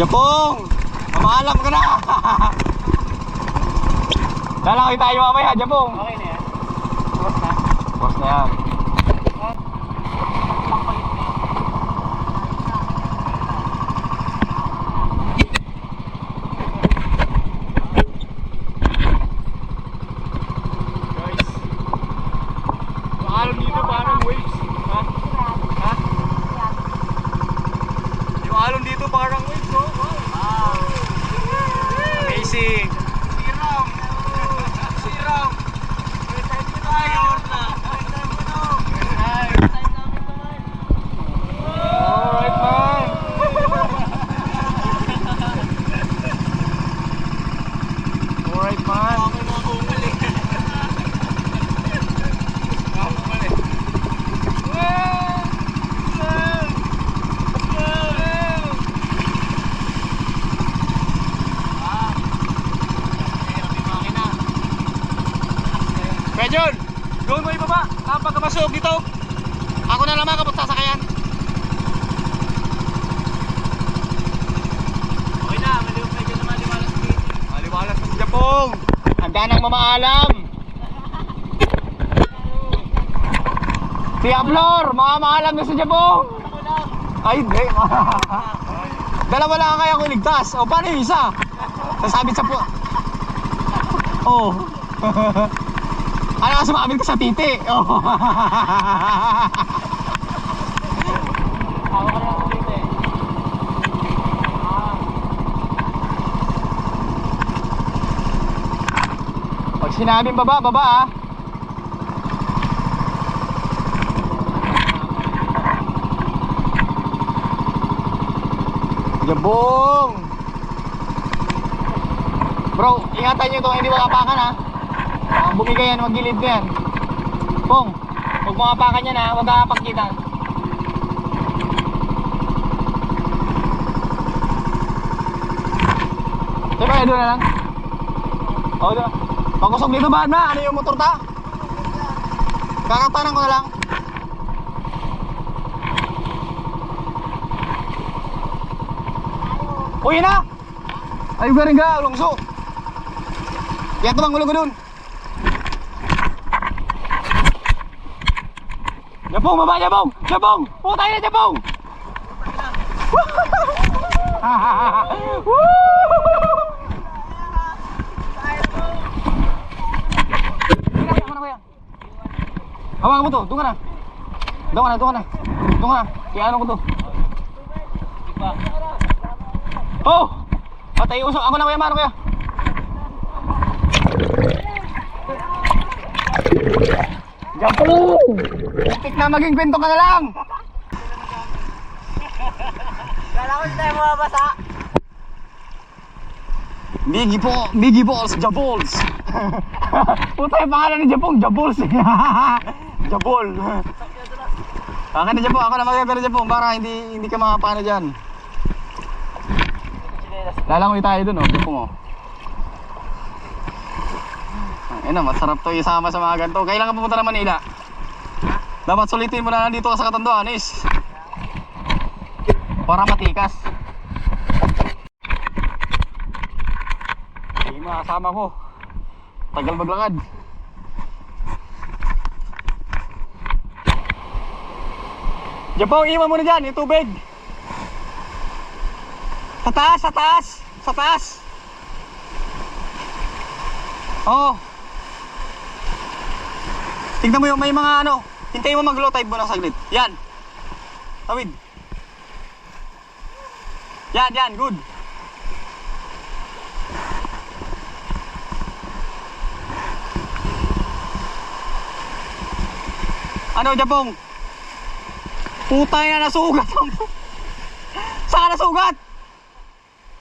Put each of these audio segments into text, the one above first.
Japong! Mamaalam ka na! Lalaki tayo mamaya, Japong! Okay na yan. Tapos na. Boss na yan. Guys. Maalam dito parang waves. Ha? Ha? Yung alon dito parang waves, oh. Wow. Amazing. Siram. Siram. tayo. Alright, man! Alright, man! Kuya John, doon mo ibaba. Kapag ka masog dito, ako na naman kapag sasakayan. Okay na, maliwag medyo na maliwalas dito. Maliwalas sa Japong! Handa nang mamaalam! Si Ablor! Mamaalam na sa Japong! Ay, hindi. Dalawa lang kaya kung iligtas. O, paano yung isa? Sasabit sa po... Oh. ano ka sumabit ka sa titi? Oh. Pag sinabing baba, baba ah. Jabong! Bro, ingatan nyo ito, hindi makapakan ha. Baka bumigay yan, magilid ko yan. Pong, huwag makapakan yan ha, huwag kakapagkita. Diba, doon na lang? Oo, doon. Pagkusog dito ba na? Ano yung motor ta? Kakatanan ko na lang. Uy, na! Ayun ka rin ka, lungso. Yan tumang gulo ko dun. Jabong, baba, jabong! Jabong! Putay na, jabong! Hawakan mo to, doon ka na. Doon ka na, doon ka na. Doon ka na. Kaya ano ko to. Oh! Patay usok. Ako na kuya, mano kuya. Diyan po! Tik na maging kwento ka na lang. Kala ko tayo mababasa. Biggie po, Biggie Balls, Jabols. Puta yung pangalan ni Japong, Jabols. Jabol. Akin na Japong, ako na maganda na Japong para hindi hindi ka makapano dyan. Lalangoy tayo dun, oh, Japong, oh. Ayun na, masarap to isama sa mga ganito. Kailan ka pupunta ng Manila? Dapat sulitin mo na nandito ka sa Katanduan, is. Para matikas. Yung mga kasama ko. Tagal maglakad. Japong, iwan mo na dyan, yung tubig. Sa taas, sa taas, sa taas. Oo. Tingnan mo yung may mga ano. Hintayin mo mag-low tide mo ng saglit. Yan. Tawid. Yan, yan, good. Ano, Japong? Putang ina, nasugat ang... Saan nasugat?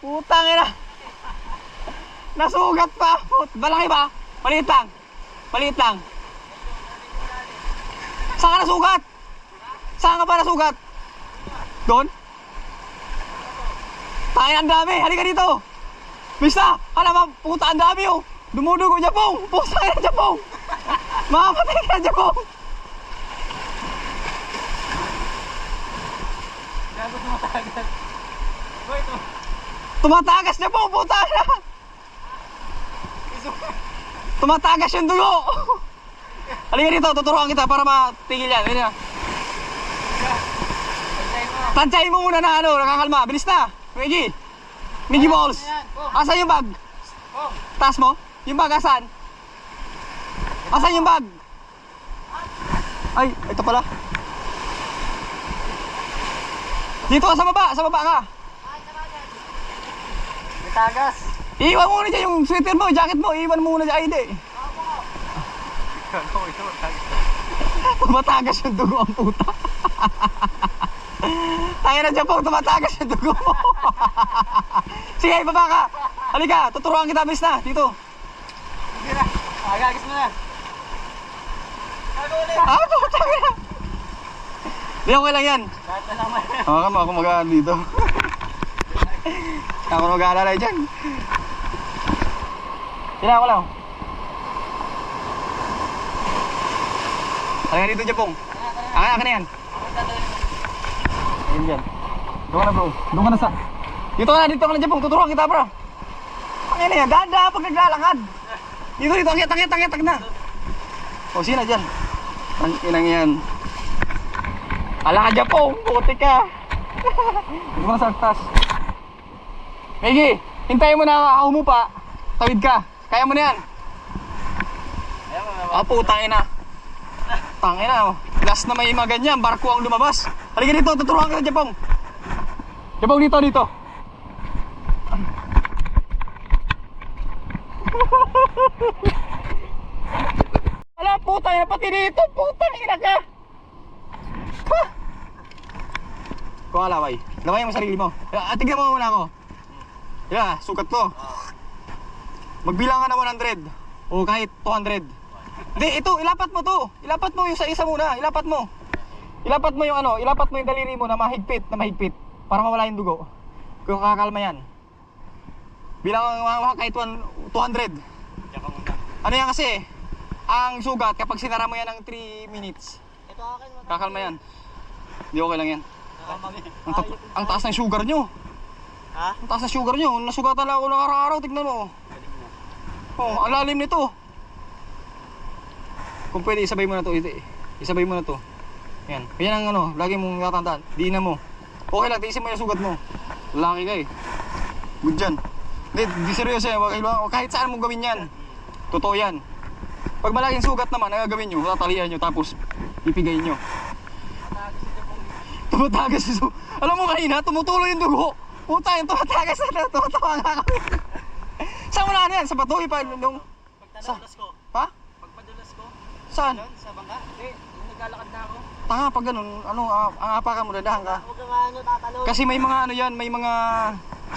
Putang ina. Nasugat pa. Put, malaki ba? Maliit lang. Maliit lang. Saan ka nasugat? Saan ka pa nasugat? Doon? Tayo ang dami. Halika dito. Mista, alam mo, puta ang dami oh. Dumudugo, Japong. Puta ka Japong. Makapatay ka, Japong. Gago tumatagal. Boy, ito. Tumatagas na po, puta na! Tumatagas yung dugo! Halika dito, tuturuan kita para matigil yan. Halika na. Tansyahin mo muna na ano, nakakalma. Bilis na. Miggy. Miggy balls. Asan yung bag? Taas mo? Yung bag asan? Asan yung bag? Ay, ito pala. Dito ka sa baba, sa baba ka. Tagas. Iiwan mo muna dyan yung sweater mo, jacket mo, iiwan mo muna dyan. Ano ito? Tagas. Tumatagas yung dugo ang puta. Tayo na dyan po, tumatagas yung dugo mo. Sige, baba ka. Halika, tuturuan kita, bilis na, dito. Sige na. Agagis mo na. Gago ulit. Ah, puta ka. Di okay lang yan. Lahat na lang man. Hawakan mo ako mag dito. ako mag-aalala dyan. Kailangan ko lang. Halika dito, Japong. Akin, akin na yan. Ayun dyan. Doon ka na bro. Doon ka na sa... Dito ka na, dito ka na Japong. Tuturuan kita bro. Ang ina yan, dada pag naglalakad. Dito, dito, angit, angit, angit, na. O, sino dyan? Ang inang yan. Ala ka Japong, puti ka. Dito ka na sa taas. Megi, hintayin mo na ako umupa. Tawid ka. Kaya mo na yan. Ah, putang ina. Tangin na, oh. Last na may mga ganyan, barko ang lumabas. Halika dito, tuturuan ka sa Japong. Japong dito, dito. Ala, putang ina, pati dito, putang ina ka. Ha? Kuha ka laway. Laway mo sarili mo. Ah, tignan mo muna ako. Yeah, sukat to. Magbilang ka na 100 o kahit 200. Hindi, ito, ilapat mo to. Ilapat mo yung sa isa muna. Ilapat mo. Ilapat mo yung ano, ilapat mo yung daliri mo na mahigpit, na mahigpit. Para mawala yung dugo. Kung kakalma yan. Bilang ka kahit 1 200. Diyan ka muna. Ano yan kasi? Ang sugat, kapag sinara mo yan ng 3 minutes, Ito akin kakalma yan. Hindi okay lang yan. Ang, ta- ang taas ng sugar nyo. Ha? Ang taas ng sugar nyo. Nasugatan lang ako ng araw-araw. Tignan mo. Oh, ang lalim nito. Kung pwede, isabay mo na to. Isabay mo na to. Yan. Yan ang ano, lagi mong tatandaan. Diinan mo. Okay lang, tiisin mo yung sugat mo. Lalaki ka eh. Good dyan. Hindi, di seryoso yan. Wag- wag- Kahit saan mo gawin yan. Totoo yan. Pag malaking sugat naman, ang gagawin nyo, tatalian nyo, tapos ipigay nyo. Tumatagas si Su. Alam mo kanina, tumutuloy yung dugo. Puta, yung tumatagas na tumatawa nga ako. Saan wala na yan? Sa bato, ipa, nung... Sa- Pagpadulas ko. Saan? Sa bangka. Hindi, naglalakad na ako. Tanga, pag ganun, ano, ah, ang apakan mo, dadahan ka. Huwag ka nga ano, tatalon. Kasi may mga ano yan, may mga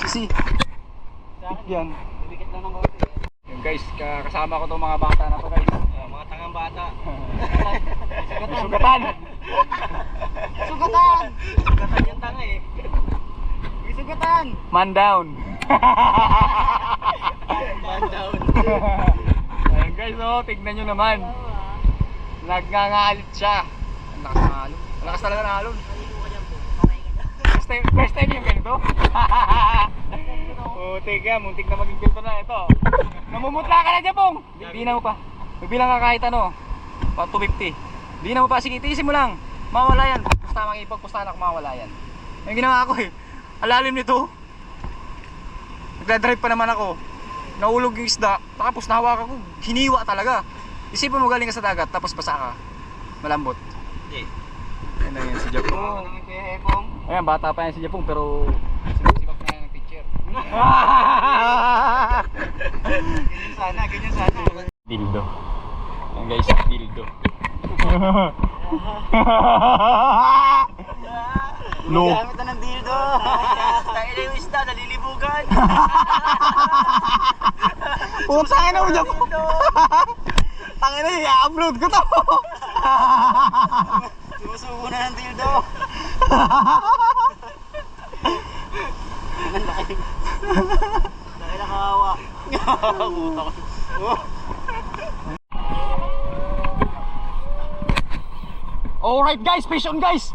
sisi. Sa akin, Yan. bibigit lang ng konti. Yung guys, kasama ko tong mga bata na to guys. Ah, mga tangang bata. Sugatan! Sugatan! Sugatan yung tanga eh. May sugatan! Man down! Man down. Ayan guys, oh, tignan nyo naman. Nagngangalit siya. Ang lakas ng alon. Ang lakas talaga ng alon. First time, first time yung ganito? Muntik ka, muntik na maging ganito na ito. Namumutla ka na dyan, Pong! Di, di na mo pa. Magbilang ka kahit ano. Pa 250. Di na mo pa. Sige, tiisin mo lang. Mawala yan. Pusta makipag, pusta anak, mawala yan. Yung ginawa ko eh. Alalim nito. Nagdadrive pa naman ako. Naulog yung isda. Tapos nahawakan ko. Hiniwa talaga. Isipin mo galing ka sa dagat, tapos basa ka. Malambot. Hindi. Yan na yan si Japong. Oo, nang kaya Epong. Ayan, bata pa yan si Japong pero sinisipag na yan ng teacher. Ganyan sana, ganyan sana. dildo. Ayan guys, dildo. no. Gamit na ng dildo. Tayo na yung isda, nalilibugan. Puta na mo Japong. Tangin na, i-upload ko to. Sumusubo na ng dildo. Dahil nakawa. Puta ko. Alright guys, fish on guys!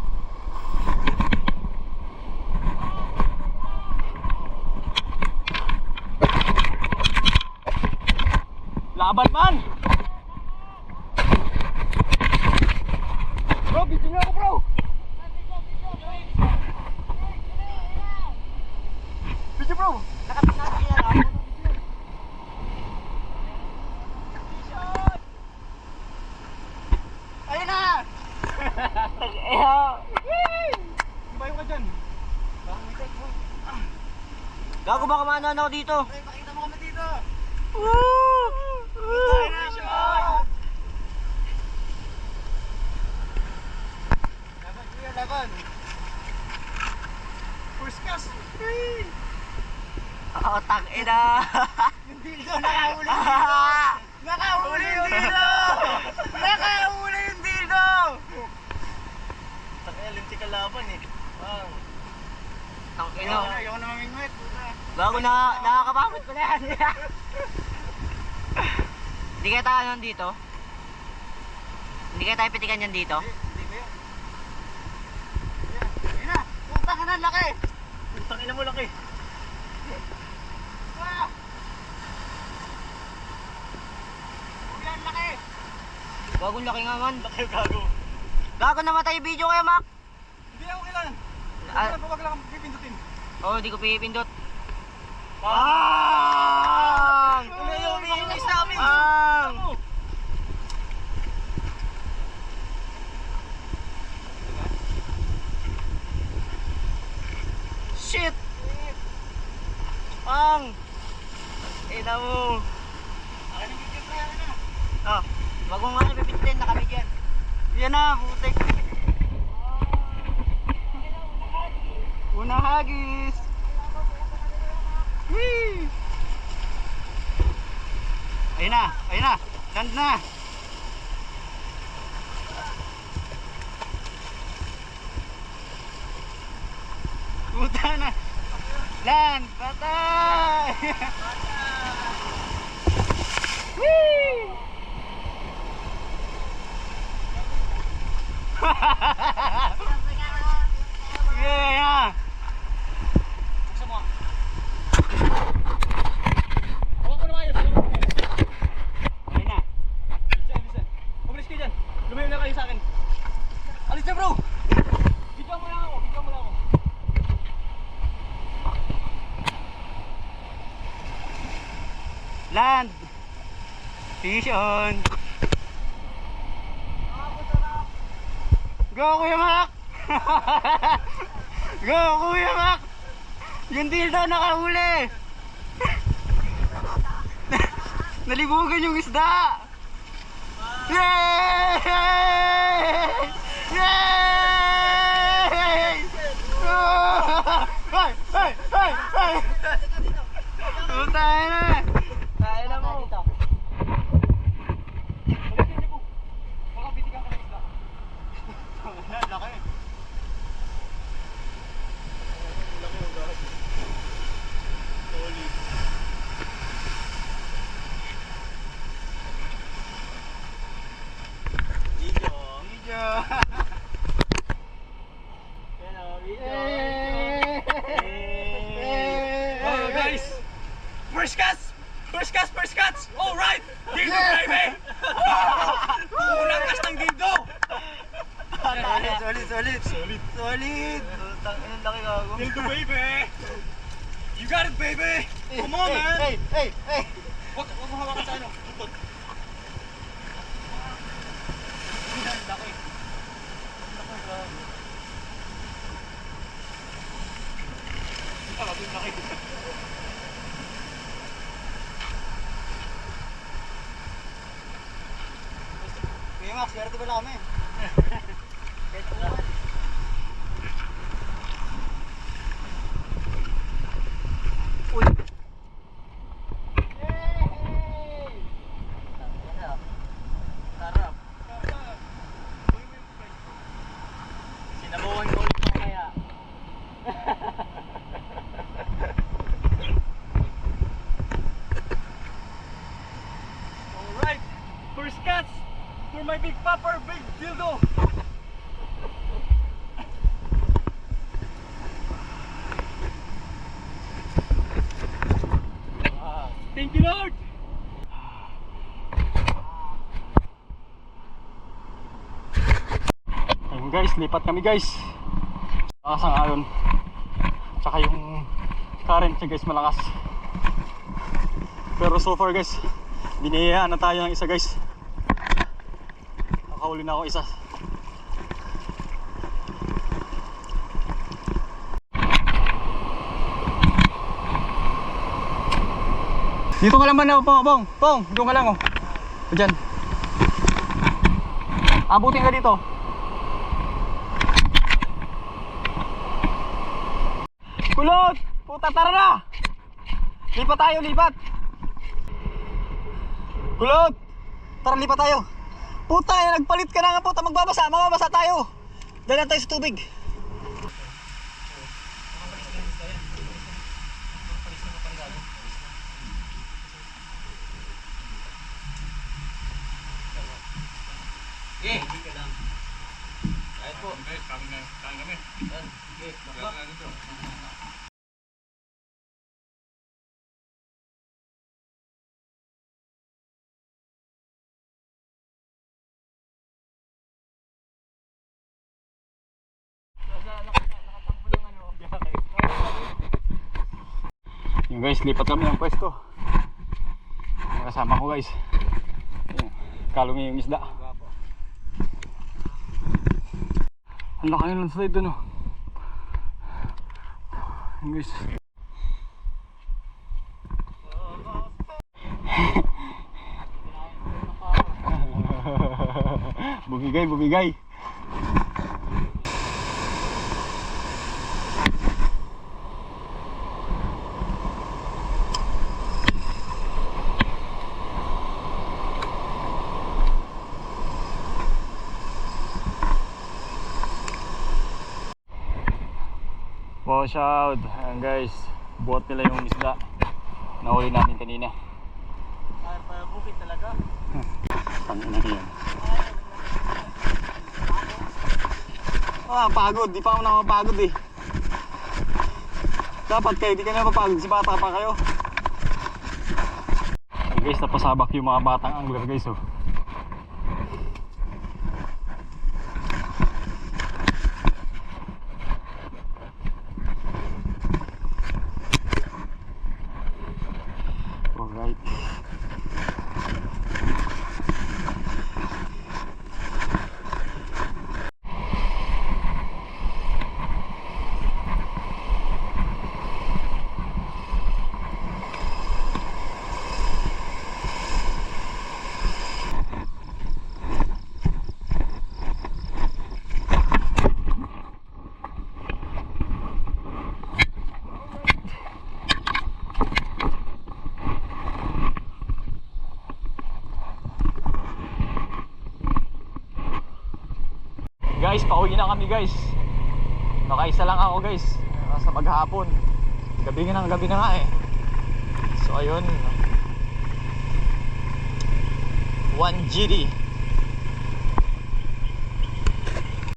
Laban man! Gago baka maano ako dito. Pakita mo kami dito. Laban, kuya, laban. First cast. Oo, tang ina. Yung dildo, nakahuli dildo. Nakahuli yung dildo. Nakahuli yung dildo. Takaya, linti ka laban eh. Wow. Tang ina. na, ayoko na mamingwit. Gago na, nakakapamit ko na yan. Hindi kaya tayo nandito? Hindi kaya tayo pitikan yan dito? Hindi ba yan? Ayan, na. Puta ka na, laki. Tang ina mo laki. Ah! Ulan, laki. Gago laki nga man. Laki gago. Gago namatay yung video kaya Mac. Hindi ako kailan. Ah. Huwag lang pipindutin. Oo, oh, di ko pipindot. 啊。Na. Puta na. Land, patay! Whee! Yeah! Buksan mo. Huwag ko na maayos. Ayun na. Listen, listen. Umalis kayo dyan. Lumayo na kayo sa akin. Alis na bro! Video mo lang ako, video mo lang ako. Land. Fish on. Go Kuya Mac! Go Kuya Mac! Yung dildo nakahuli! Nalibugan yung isda! Yay! Yay! Ay! Ay! Ay! Ay! Tayo na! Tayo na mo. Balik niyo po. Baka pitikan ka ng isda. Laki. Video. Video. Hello, Oh guys! First cast! First cast, first cast! Alright! Dildo baby! Unang cast ng dildo! Solid, solid, solid. Solid. Solid. Tang ina laki gago. Dildo baby! You got it baby! Come on man! Hey, hey, hey. Huwag huwag mo hawakan sa ano. Tupod. Ang laki. Ah, ang laki. Kuya Max, swerte pala kami. Big Papa Big Dildo? Wow. Thank you, Lord! Ayun guys, lipat kami guys. Nakasang ayon. Tsaka yung current guys malakas. Pero so far guys, binihiya na tayo ng isa guys. Nakahuli na ako isa. Dito ka lang man ako, Pong. Pong, Pong, doon ka lang oh. Diyan. Abutin ka dito. Kulot! Puta, tara na! Lipat tayo, lipat! Kulot! Tara, lipat tayo! Puta, nagpalit ka na nga puta, magbabasa, magbabasa tayo! Dala tayo sa tubig. Yung guys, lipat kami ng pwesto. Kasama ko guys. Yung, kalungi yung isda. Ang laki ng slide dun oh. Yung guys. bumigay, bumigay. Wash out. Ayan guys, buhat nila yung isda. Nahuli natin kanina. Ay, bukid talaga. Ang ina yan. Ah, pagod. Di pa ako nakapagod eh. Dapat kayo, di ka na mapagod. Si bata pa kayo. Ayan guys, napasabak yung mga batang angler guys oh. Alright. Guys, pauwi na kami guys. Nakaisa lang ako guys. Sa maghapon. Gabi nga ng gabi na nga eh. So ayun. 1 GD.